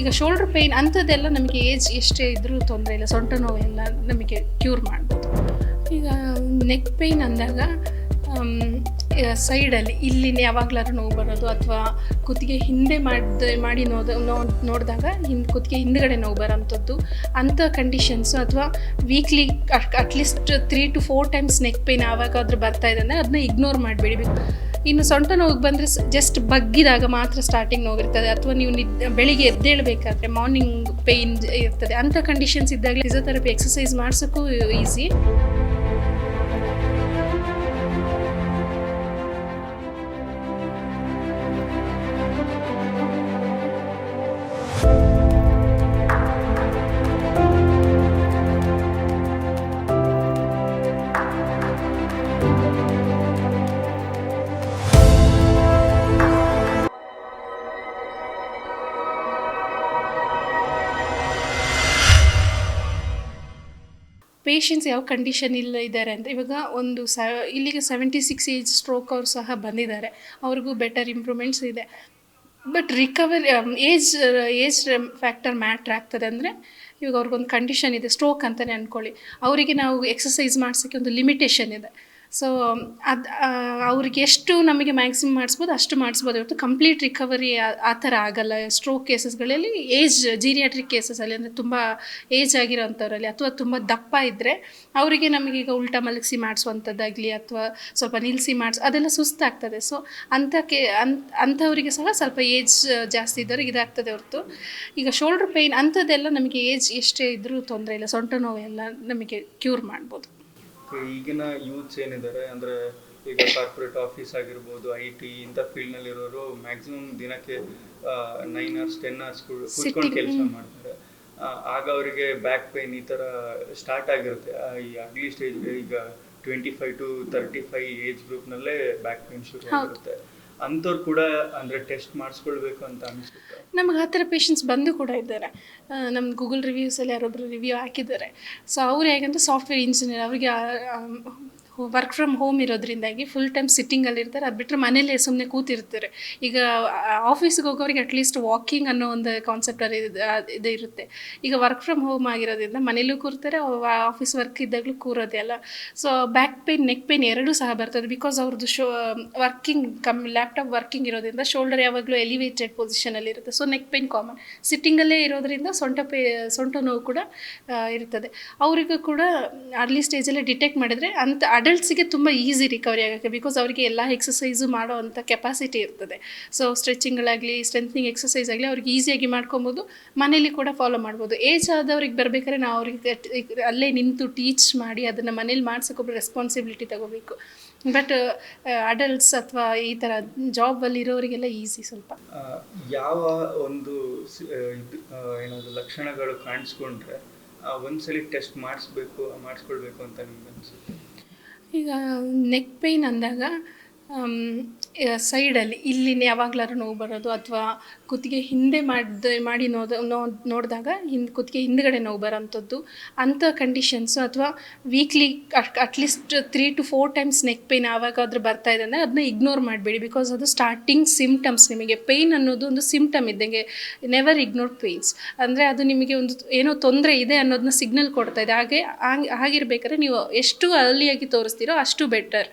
ಈಗ shoulder pain ಅಂಥದ್ದೆಲ್ಲ ನಮಗೆ ಏಜ್ ಎಷ್ಟೇ ಇದ್ರೂ ತೊಂದರೆ ಇಲ್ಲ, ಸೊಂಟ ನೋವೆಲ್ಲ ನಮಗೆ ಕ್ಯೂರ್ ಮಾಡ್ಬೋದು. ಈಗ ನೆಕ್ ಪೇಯ್ನ್ ಅಂದಾಗ ಸೈಡಲ್ಲಿ ಇಲ್ಲಿ ಯಾವಾಗಲಾದ್ರೂ ನೋವು ಬರೋದು ಅಥವಾ ಕುತ್ತಿಗೆ ಹಿಂದೆ ಮಾಡಿದ, ಮಾಡಿ ನೋದ ನೋಡಿದಾಗ ಹಿಂದೆ, ಕುತ್ತಿಗೆ ಹಿಂದ್ಗಡೆ ನೋವು ಬರೋಂಥದ್ದು, ಅಂಥ ಕಂಡೀಷನ್ಸು ಅಥವಾ weekly at least three to four times neck pain ಯಾವಾಗಾದ್ರೂ ಬರ್ತಾ ಇದೆ ಅಂದರೆ ಅದನ್ನ ಇಗ್ನೋರ್ ಮಾಡಬೇಡಿ. ಇನ್ನು ಸೊಂಟ ನೋವು ಬಂದರೆ ಜಸ್ಟ್ ಬಗ್ಗಿದಾಗ ಮಾತ್ರ ಸ್ಟಾರ್ಟಿಂಗ್ ನೋವಿರ್ತದೆ. ಅಥವಾ ನೀವು ನಿದ್ ಬೆಳಿಗ್ಗೆ ಎದ್ದೇಳಬೇಕಾದ್ರೆ ಮಾರ್ನಿಂಗ್ ಪೇಯ್ನ್ ಇರ್ತದೆ. ಅಂಥ ಕಂಡೀಷನ್ಸ್ ಇದ್ದಾಗಲೇ ಫಿಸಿಯೋಥೆರಪಿ ಎಕ್ಸಸೈಸ್ ಮಾಡಿಸೋಕ್ಕೂ ಈಸಿ ಪೇಷಂಟ್ಸ್ ಯಾವ ಕಂಡೀಷನ್ ಇಲ್ಲ ಇದ್ದಾರೆ ಅಂದರೆ ಇವಾಗ ಒಂದು ಸ, ಇಲ್ಲಿಗೆ ಸೆವೆಂಟಿ ಸಿಕ್ಸ್ ಏಜ್ ಸ್ಟ್ರೋಕ್ ಅವರು ಸಹ ಬಂದಿದ್ದಾರೆ. ಅವ್ರಿಗೂ ಬೆಟರ್ ಇಂಪ್ರೂವ್ಮೆಂಟ್ಸ್ ಇದೆ. But recovery age age factor matter ಆಗ್ತದೆ ಅಂದರೆ ಇವಾಗ ಅವ್ರಿಗೊಂದು ಕಂಡೀಷನ್ ಇದೆ ಸ್ಟ್ರೋಕ್ ಅಂತಲೇ ಅಂದ್ಕೊಳ್ಳಿ ಅವರಿಗೆ ನಾವು ಎಕ್ಸಸೈಸ್ ಮಾಡ್ಸೋಕ್ಕೆ ಒಂದು ಲಿಮಿಟೇಷನ್ ಇದೆ. ಸೊ ಅದು ಅವ್ರಿಗೆ ಎಷ್ಟು ನಮಗೆ ಮ್ಯಾಕ್ಸಿಮಮ್ ಮಾಡಿಸ್ಬೋದು, ಅಷ್ಟು ಮಾಡಿಸ್ಬೋದು. ಇವತ್ತು ಕಂಪ್ಲೀಟ್ ರಿಕವರಿ ಆ ಥರ ಆಗಲ್ಲ. ಸ್ಟ್ರೋಕ್ ಕೇಸಸ್ಗಳಲ್ಲಿ ಏಜ್ ಜೀರಿಯಾಟ್ರಿಕ್ ಕೇಸಸಲ್ಲಿ ಅಂದರೆ ತುಂಬ ಏಜ್ ಆಗಿರೋಂಥವ್ರಲ್ಲಿ ಅಥವಾ ತುಂಬ ದಪ್ಪ ಇದ್ದರೆ ಅವರಿಗೆ ನಮಗೀಗ ಉಲ್ಟಾ ಮಲಗಿಸಿ ಮಾಡಿಸುವಂಥದ್ದಾಗಲಿ ಅಥವಾ ಸ್ವಲ್ಪ ನಿಲ್ಲಿಸಿ ಮಾಡಿಸ್, ಅದೆಲ್ಲ ಸುಸ್ತಾಗ್ತದೆ. ಸೊ ಅಂಥ ಕೇ ಅಂಥ ಅಂಥವರಿಗೆ ಸಹ ಸ್ವಲ್ಪ ಏಜ್ ಜಾಸ್ತಿ ಇದ್ದವ್ರಿಗೆ ಇದಾಗ್ತದೆ ಹೊರತು. ಈಗ ಶೋಲ್ಡ್ರ್ ಪೇಯ್ನ್ ಅಂಥದ್ದೆಲ್ಲ ನಮಗೆ ಏಜ್ ಎಷ್ಟೇ ಇದ್ದರೂ ತೊಂದರೆ ಇಲ್ಲ. ಸೊಂಟ ನೋವೆಲ್ಲ ನಮಗೆ ಕ್ಯೂರ್ ಮಾಡ್ಬೋದು. ಈಗಿನ ಯೂತ್ಸ್ ಏನಿದ್ದಾರೆ ಅಂದ್ರೆ ಈಗ ಕಾರ್ಪೊರೇಟ್ ಆಫೀಸ್ ಆಗಿರ್ಬೋದು ಐ ಟಿ ಇಂಥ ಫೀಲ್ಡ್ನಲ್ಲಿ ಇರೋರು ಮ್ಯಾಕ್ಸಿಮಮ್ ದಿನಕ್ಕೆ ನೈನ್ ಅವರ್ಸ್ ಟೆನ್ ಅವರ್ಸ್ ಕುತ್ಕೊಂಡು ಕೆಲಸ ಮಾಡ್ತಾರೆ. ಆಗ ಅವರಿಗೆ ಬ್ಯಾಕ್ ಪೇನ್ ಈ ತರ ಸ್ಟಾರ್ಟ್ ಆಗಿರುತ್ತೆ. ಈ ಅರ್ಲಿ ಸ್ಟೇಜ್ ಈಗ twenty five to thirty five age ಗ್ರೂಪ್ನಲ್ಲೇ back pain ಶುರು ಹೌದು. ಅಂಥವ್ರು ಕೂಡ ಅಂದರೆ ಟೆಸ್ಟ್ ಮಾಡಿಸ್ಕೊಳ್ಬೇಕು ಅಂತ ಅನಿಸುತ್ತೆ. ನಮಗೆ ಆ ಥರ ಪೇಷಂಟ್ಸ್ ಬಂದು ಕೂಡ ಇದ್ದಾರೆ. ನಮ್ಮ ಗೂಗಲ್ ರಿವ್ಯೂಸಲ್ಲಿ ಯಾರೊಬ್ಬರು ರಿವ್ಯೂ ಹಾಕಿದ್ದಾರೆ. ಸೊ ಅವ್ರು ಹೇಗಂದ್ರೆ ಸಾಫ್ಟ್ವೇರ್ ಇಂಜಿನಿಯರ್ ಅವರಿಗೆ ವರ್ಕ್ ಫ್ರಮ್ ಹೋಮ್ ಇರೋದ್ರಿಂದಾಗಿ ಫುಲ್ ಟೈಮ್ ಸಿಟ್ಟಿಂಗಲ್ಲಿ ಇರ್ತಾರೆ. ಅದು ಬಿಟ್ಟರೆ ಮನೇಲೇ ಸುಮ್ಮನೆ ಕೂತಿರ್ತಾರೆ. ಈಗ ಆಫೀಸ್ಗೆ ಹೋಗೋರಿಗೆ ಅಟ್ಲೀಸ್ಟ್ ವಾಕಿಂಗ್ ಅನ್ನೋ ಒಂದು ಕಾನ್ಸೆಪ್ಟ್ ಅಲ್ಲಿ ಇದು ಇರುತ್ತೆ. ಈಗ ವರ್ಕ್ ಫ್ರಮ್ ಹೋಮ್ ಆಗಿರೋದ್ರಿಂದ ಮನೇಲೂ ಕೂರ್ತಾರೆ ಆಫೀಸ್ ವರ್ಕ್ ಇದ್ದಾಗಲೂ ಕೂರೋದೇ ಅಲ್ಲ. So back pain neck pain ಎರಡೂ ಸಹ ಬರ್ತದೆ ಬಿಕಾಸ್ ಅವ್ರದ್ದು show working cum laptop working ಇರೋದ್ರಿಂದ ಶೋಲ್ಡರ್ ಯಾವಾಗಲೂ ಎಲಿವೇಟೆಡ್ ಪೊಸಿಷನಲ್ಲಿ ಇರುತ್ತೆ. ಸೊ ನೆಕ್ ಪೇನ್ ಕಾಮನ್ ಸಿಟ್ಟಿಂಗಲ್ಲೇ ಇರೋದ್ರಿಂದ ಸೊಂಟ ಪೇ ಸೊಂಟ ನೋವು ಕೂಡ ಇರ್ತದೆ. ಅವರಿಗೂ ಕೂಡ ಅರ್ಲಿ ಸ್ಟೇಜಲ್ಲೇ ಡಿಟೆಕ್ಟ್ ಮಾಡಿದರೆ ಅಂತ ಅಡಲ್ಟ್ಸಿಗೆ ತುಂಬ ಈಸಿ ರಿಕವರಿ ಆಗೋಕ್ಕೆ ಬಿಕಾಸ್ ಅವರಿಗೆ ಎಲ್ಲ ಎಕ್ಸಸೈಸು ಮಾಡೋ ಅಂಥ ಕೆಪಾಸಿಟಿ ಇರ್ತದೆ. ಸೊ ಸ್ಟ್ರೆಚಿಂಗ್ಗಳಾಗಲಿ ಸ್ಟ್ರೆಂತ್ನಿಂಗ್ ಎಕ್ಸಸೈಸ್ ಆಗಲಿ ಅವ್ರಿಗೆ ಈಸಿಯಾಗಿ ಮಾಡ್ಕೊಬೋದು. ಮನೇಲಿ ಕೂಡ ಫಾಲೋ ಮಾಡ್ಬೋದು. ಏಜ್ ಆದವ್ರಿಗೆ ಬರಬೇಕಾದ್ರೆ ನಾವು ಅವ್ರಿಗೆ ಅಲ್ಲೇ ನಿಂತು ಟೀಚ್ ಮಾಡಿ ಅದನ್ನು ಮನೇಲಿ ಮಾಡ್ಸೋಕ್ಕೊಬ್ಬರು ರೆಸ್ಪಾನ್ಸಿಬಿಲಿಟಿ ತಗೋಬೇಕು. ಬಟ್ ಅಡಲ್ಟ್ಸ್ ಅಥವಾ ಈ ಥರ ಜಾಬಲ್ಲಿ ಇರೋರಿಗೆಲ್ಲ ಈಸಿ ಸ್ವಲ್ಪ. ಯಾವ ಒಂದು ಏನೋ ಆ, ಲಕ್ಷಣಗಳು ಕಾಣಿಸ್ಕೊಂಡ್ರೆ ಒಂದ್ಸಲಿ ಟೆಸ್ಟ್ ಮಾಡಿಸ್ಬೇಕು ಮಾಡಿಸ್ಕೊಳ್ಬೇಕು ಅಂತ ನಿಮ್ಗೆ ಅನ್ಸುತ್ತೆ ಈಗ ನೆಕ್ ಪೇನ್ ಅಂದಾಗ ಸೈಡಲ್ಲಿ ಇಲ್ಲಿ ಯಾವಾಗಲಾದ್ರೂ ನೋವು ಬರೋದು ಅಥವಾ ಕುತ್ತಿಗೆ ಹಿಂದೆ ಮಾಡಿದ, ಮಾಡಿ ನೋದ ನೋಡಿದಾಗ ಹಿಂದೆ, ಕುತ್ತಿಗೆ ಹಿಂದ್ಗಡೆ ನೋವು ಬರೋಂಥದ್ದು, ಅಂಥ ಕಂಡೀಷನ್ಸು ಅಥವಾ weekly at at least three to four times neck pain ಯಾವಾಗಾದ್ರೂ ಬರ್ತಾ ಇದೆ ಅಂದರೆ ಅದನ್ನ ಇಗ್ನೋರ್ ಮಾಡಬೇಡಿ ಬಿಕಾಸ್ ಅದು ಸ್ಟಾರ್ಟಿಂಗ್ ಸಿಮ್ಟಮ್ಸ್ ನಿಮಗೆ. ಪೇಯ್ನ್ ಅನ್ನೋದು ಒಂದು ಸಿಮ್ಟಮ್ ಇದ್ದಂಗೆ ನೆವರ್ ಇಗ್ನೋರ್ ಪೇಯ್ನ್ಸ್ ಅಂದರೆ ಅದು ನಿಮಗೆ ಒಂದು ಏನೋ ತೊಂದರೆ ಇದೆ ಅನ್ನೋದನ್ನ ಸಿಗ್ನಲ್ ಕೊಡ್ತಾ ಇದೆ. ಹಾಗೆ ಆಗಿರ್ಬೇಕಾದ್ರೆ ನೀವು ಎಷ್ಟು ಅರ್ಲಿಯಾಗಿ ತೋರಿಸ್ತೀರೋ ಅಷ್ಟು ಬೆಟರ್.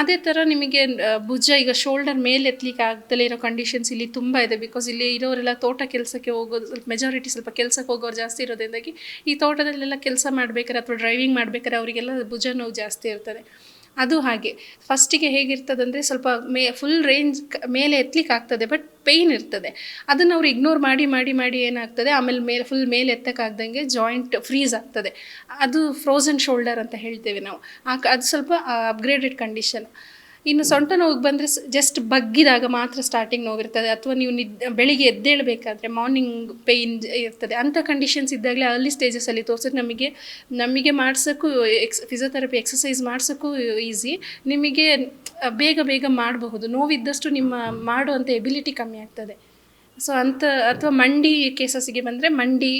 ಅದೇ ಥರ ನಿಮಗೆ ಭುಜ ಈಗ ಶೋಲ್ಡರ್ ಮೇಲೆ ಎತ್ತಲಿಕ್ಕೆ ಆಗ್ದಲೇ ಇರೋ ಕಂಡೀಷನ್ಸ್ ಇಲ್ಲಿ ತುಂಬ ಇದೆ. ಬಿಕಾಸ್ ಇಲ್ಲಿ ಇರೋರೆಲ್ಲ ತೋಟ ಕೆಲಸಕ್ಕೆ ಹೋಗೋದು, ಸ್ವಲ್ಪ ಮೆಜಾರಿಟಿ ಸ್ವಲ್ಪ ಕೆಲಸಕ್ಕೆ ಹೋಗೋರು ಜಾಸ್ತಿ ಇರೋದ್ರಿಂದಾಗಿ ಈ ತೋಟದಲ್ಲೆಲ್ಲ ಕೆಲಸ ಮಾಡ್ಬೇಕಾರೆ ಅಥವಾ ಡ್ರೈವಿಂಗ್ ಮಾಡ್ಬೇಕಾದ್ರೆ ಅವರಿಗೆಲ್ಲ ಭುಜ ನೋವು ಜಾಸ್ತಿ ಇರ್ತದೆ. ಅದು ಹಾಗೆ. ಫಸ್ಟಿಗೆ ಹೇಗಿರ್ತದಂದರೆ ಸ್ವಲ್ಪ ಮೇ ಫುಲ್ ರೇಂಜ್ ಮೇಲೆ ಎತ್ತಲಿಕ್ಕೆ ಆಗ್ತದೆ ಬಟ್ ಪೇಯ್ನ್ ಇರ್ತದೆ. ಅದನ್ನು ಅವ್ರು ಇಗ್ನೋರ್ ಮಾಡಿ ಮಾಡಿ ಮಾಡಿ ಏನಾಗ್ತದೆ? ಆಮೇಲೆ ಮೇಲೆ ಫುಲ್ ಮೇಲೆ ಎತ್ತಕ್ಕಾಗ್ದಂಗೆ ಜಾಯಿಂಟ್ ಫ್ರೀಸ್ ಆಗ್ತದೆ. ಅದು ಫ್ರೋಝನ್ ಶೋಲ್ಡರ್ ಅಂತ ಹೇಳ್ತೇವೆ ನಾವು. ಆ ಅದು ಸ್ವಲ್ಪ ಅಪ್ಗ್ರೇಡೆಡ್ ಕಂಡೀಷನ್ ಇನ್ನು ಸೊಂಟ ನೋವು ಬಂದರೆ ಜಸ್ಟ್ ಬಗ್ಗಿದಾಗ ಮಾತ್ರ ಸ್ಟಾರ್ಟಿಂಗ್ ನೋವಿರ್ತದೆ ಅಥವಾ ನೀವು ನಿದ್, ಬೆಳಿಗ್ಗೆ ಎದ್ದೇಳಬೇಕಾದ್ರೆ ಮಾರ್ನಿಂಗ್ ಪೇಯ್ನ್ ಇರ್ತದೆ. ಅಂಥ ಕಂಡೀಷನ್ಸ್ ಇದ್ದಾಗಲೇ ಅರ್ಲಿ ಸ್ಟೇಜಸಲ್ಲಿ ತೋರಿಸಿದ್ರೆ ನಮಗೆ ನಮಗೆ ಮಾಡ್ಸೋಕ್ಕೂ ಎಕ್ಸ್ ಫಿಸಿಯೋಥೆರಪಿ ಎಕ್ಸಸೈಸ್ ಮಾಡ್ಸೋಕ್ಕೂ ಈಸಿ ನಿಮಗೆ ಬೇಗ ಬೇಗ ಮಾಡಬಹುದು. ನೋವಿದ್ದಷ್ಟು ನಿಮ್ಮ ಮಾಡುವಂಥ ಎಬಿಲಿಟಿ ಕಮ್ಮಿ ಆಗ್ತದೆ. ಸೊ ಅಂತ ಅಥವಾ ಮಂಡಿ ಕೇಸಸ್ಗೆ ಬಂದರೆ ಮಂಡಿ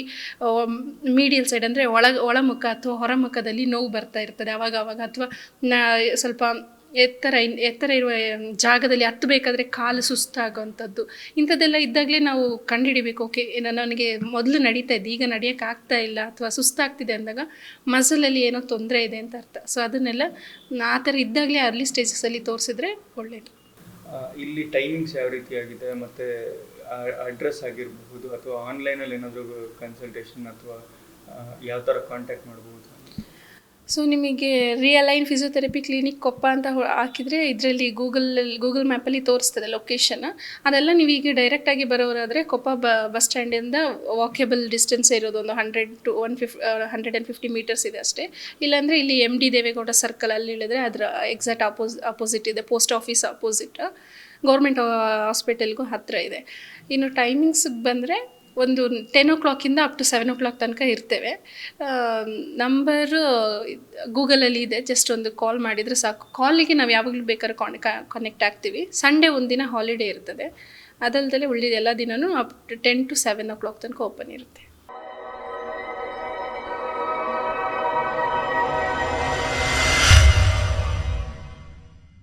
ಮೀಡಿಯಲ್ ಸೈಡ್ ಅಂದರೆ ಒಳ ಒಳಮುಖ ಅಥವಾ ಹೊರಮುಖದಲ್ಲಿ ನೋವು ಬರ್ತಾ ಇರ್ತದೆ. ಆವಾಗ ಆವಾಗ ಅಥವಾ ನಾ, ಸ್ವಲ್ಪ ಎತ್ತರ ಎತ್ತರ ಇರುವ ಜಾಗದಲ್ಲಿ ಹತ್ತಬೇಕಾದ್ರೆ ಕಾಲು ಸುಸ್ತಾಗುವಂಥದ್ದು. ಇಂಥದ್ದೆಲ್ಲ ಇದ್ದಾಗಲೇ ನಾವು ಕಂಡುಹಿಡಿಬೇಕು. ಓಕೆ ನನಗೆ ಮೊದಲು ನಡೀತಾ ಇದ್ದೆ, ಈಗ ನಡೆಯೋಕ್ಕಾಗ್ತಾ ಇಲ್ಲ ಅಥವಾ ಸುಸ್ತಾಗ್ತಿದೆ ಅಂದಾಗ ಮಸಲಲ್ಲಿ ಏನೋ ತೊಂದರೆ ಇದೆ ಅಂತ ಅರ್ಥ. ಸೊ ಅದನ್ನೆಲ್ಲ ಆ ಥರ ಇದ್ದಾಗಲೇ ಅರ್ಲಿ ಸ್ಟೇಜಸಲ್ಲಿ ತೋರಿಸಿದ್ರೆ ಒಳ್ಳೆಯದು ಇಲ್ಲಿ ಟೈಮಿಂಗ್ಸ್ ಯಾವ ರೀತಿಯಾಗಿದೆ? ಮತ್ತು ಅಡ್ರೆಸ್ ಆಗಿರಬಹುದು ಅಥವಾ ಆನ್ಲೈನಲ್ಲಿ ಏನಾದರೂ ಕನ್ಸಲ್ಟೇಷನ್ ಅಥವಾ ಯಾವ ಥರ ಕಾಂಟ್ಯಾಕ್ಟ್ ಮಾಡ್ಬೋದು? ಸೊ ನಿಮಗೆ ರಿಯಲೈನ್ ಫಿಸಿಯೋಥೆರಪಿ ಕ್ಲಿನಿಕ್ ಕೊಪ್ಪ ಅಂತ ಹಾಕಿದರೆ ಇದರಲ್ಲಿ ಗೂಗಲಲ್ಲಿ ಗೂಗಲ್ ಮ್ಯಾಪಲ್ಲಿ ತೋರಿಸ್ತದೆ ಲೊಕೇಶನ್ ಅದೆಲ್ಲ ನೀವು ಈಗ ಡೈರೆಕ್ಟಾಗಿ ಬರೋರಾದರೆ ಕೊಪ್ಪ ಬ ಬಸ್ ಸ್ಟ್ಯಾಂಡಿಂದ ವಾಕೇಬಲ್ ಡಿಸ್ಟೆನ್ಸ್ ಇರೋದು ಒಂದು hundred to one fif hundred and fifty metres ಇದೆ ಅಷ್ಟೇ. ಇಲ್ಲಾಂದರೆ ಇಲ್ಲಿ ಎಂ ಡಿ ದೇವೇಗೌಡ ಸರ್ಕಲ್ ಅಲ್ಲಿ ಇಳಿದ್ರೆ ಅದರ ಎಕ್ಸಾಕ್ಟ್ ಅಪೋಸ್ ಅಪೋಸಿಟ್ ಇದೆ ಪೋಸ್ಟ್ ಆಫೀಸ್ ಅಪೋಸಿಟ್ ಗೌರ್ಮೆಂಟ್ ಹಾಸ್ಪಿಟಲ್ಗೂ ಹತ್ತಿರ ಇದೆ. ಇನ್ನು ಟೈಮಿಂಗ್ಸಿಗೆ ಬಂದರೆ ಒಂದು ಟೆನ್ ಓ ಕ್ಲಾಕಿಂದ up to seven o'clock ತನಕ ಇರ್ತೇವೆ. ನಂಬರು ಗೂಗಲಲ್ಲಿ ಇದೆ. ಜಸ್ಟ್ ಒಂದು ಕಾಲ್ ಮಾಡಿದರೆ ಸಾಕು. ಕಾಲಿಗೆ ನಾವು ಯಾವಾಗಲೂ ಬೇಕಾದ್ರೆ ಕಾನ್ ಕನೆಕ್ಟ್ ಆಗ್ತೀವಿ. ಸಂಡೇ ಒಂದಿನ ಹಾಲಿಡೇ ಇರ್ತದೆ. ಅದಲ್ದಲೆ ಉಳಿದ ಎಲ್ಲ ದಿನವೂ up to ten to seven o'clock ತನಕ ಓಪನ್ ಇರುತ್ತೆ.